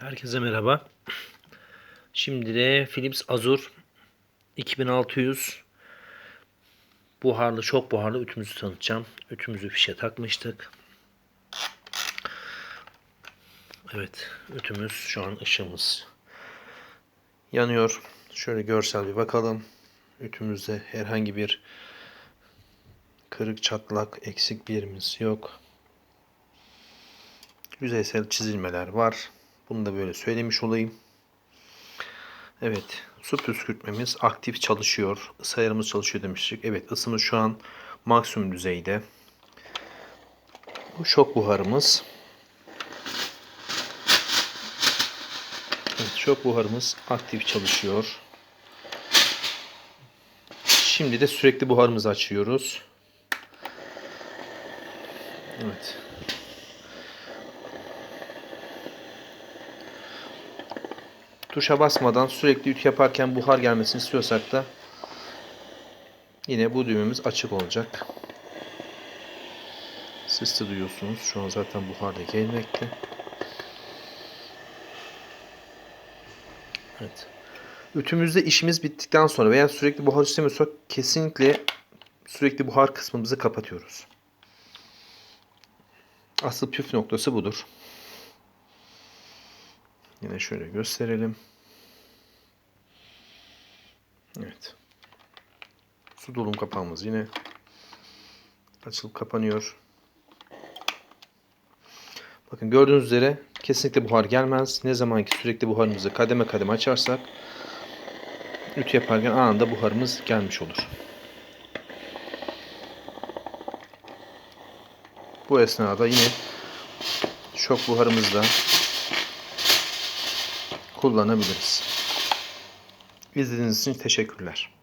Herkese merhaba. Şimdi de Philips Azur 2600 buharlı, çok buharlı ütümüzü tanıtacağım. Ütümüzü fişe takmıştık. Evet, ütümüz şu an ışığımız yanıyor. Şöyle görsel bir bakalım. Ütümüzde herhangi bir kırık, çatlak, eksik bir yerimiz yok. Yüzeysel çizilmeler var. Bunu da böyle söylemiş olayım. Evet. Su püskürtmemiz aktif çalışıyor. Isı ayarımız çalışıyor demiştik. Evet ısımız şu an maksimum düzeyde. Bu şok buharımız. Evet, şok buharımız aktif çalışıyor. Şimdi de sürekli buharımızı açıyoruz. Evet. Tuşa basmadan sürekli ütü yaparken buhar gelmesini istiyorsak da yine bu düğmemiz açık olacak. Siz de duyuyorsunuz. Şu an zaten buhar da gelmekte. Evet. Ütümüzde işimiz bittikten sonra veya sürekli buhar istemiyorsak kesinlikle sürekli buhar kısmımızı kapatıyoruz. Asıl püf noktası budur. Yine şöyle gösterelim. Evet. Su dolum kapağımız yine açılıp kapanıyor. Bakın gördüğünüz üzere kesinlikle buhar gelmez. Ne zaman ki sürekli buharımızı kademe kademe açarsak ütü yaparken anında buharımız gelmiş olur. Bu esnada yine şok buharımızda kullanabiliriz. İzlediğiniz için teşekkürler.